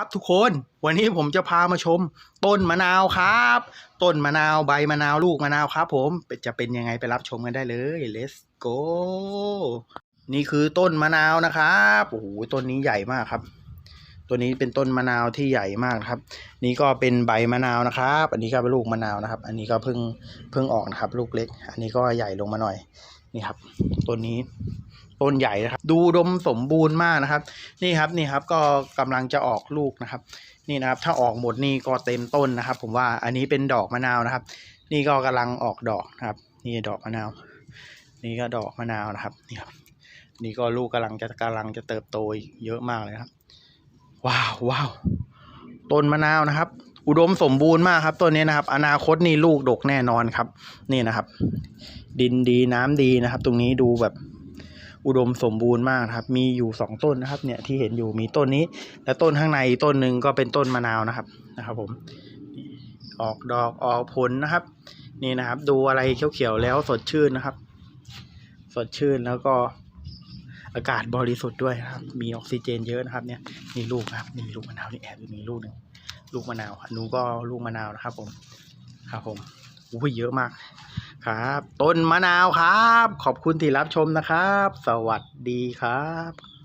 ครับทุกคนวันนี้ผมจะพามาชม ต้นมะนาวครับ ต้นมะนาวใบมะนาวลูกมะนาวครับ ผมจะเป็นยังไงไปรับชมกันได้เลย let's go นี่คือต้นมะนาวนะครับโอ้โหต้นนี้ใหญ่มากครับ ตัวนี้เป็นต้นมะนาวที่ใหญ่มากครับ นี่ก็เป็นใบมะนาวนะครับ อันนี้ก็เป็นลูกมะนาวนะครับ อันนี้ก็เพิ่งเพิ่งออกนะครับ ลูกเล็ก อันนี้ก็ใหญ่ลงมาหน่อยนี่ครับต้นนี้ ต้นใหญ่นะครับ ดูดมสมบูรณ์มากนะครับ นี่ครับนี่ครับก็กำลังจะออกลูกนะครับ นี่นะครับ ถ้าออกหมดนี่ก็เต็มต้นนะครับ ผมว่าอันนี้เป็นดอกมะนาวนะครับ นี่ก็กำลังออกดอกนะครับ นี่ดอกมะนาว นี่ก็ดอกมะนาวนะครับนี่ครับนี่ก็ลูกกำลังจะกำลังจะเติบโตเยอะมากเลยครับ ว้าวว้าวต้นมะนาวนะครับ อุดมสมบูรณ์มากครับต้นนี้นะครับ อนาคตนี่ลูกดกแน่นอนครับ นี่นะครับ ดินดีน้ำดีนะครับ ตรงนี้ดูแบบ อุดมสมบูรณ์มากครับ มีอยู่สองต้นนะครับ เนี่ยที่เห็นอยู่มีต้นนี้ และต้นข้างในต้นหนึ่งก็เป็นต้นมะนาวนะครับนะครับ ผมออกดอกออกผลนะครับ นี่นะครับ ดูอะไรเขียวๆแล้วสดชื่นนะครับ สดชื่นแล้วก็อากาศบริสุทธิ์ด้วยนะครับ มีออกซิเจนเยอะนะครับ เนี่ยนี่ลูกนะครับนี่ลูกมะนาวนี่แอบมีลูกหนึ่งลูกมะนาวอันนู้ก็ลูกมะนาวนะครับ ผมครับผมอุ้ยเยอะมาก ครับต้นมะนาวครับ ขอบคุณที่รับชมนะครับ สวัสดีครับ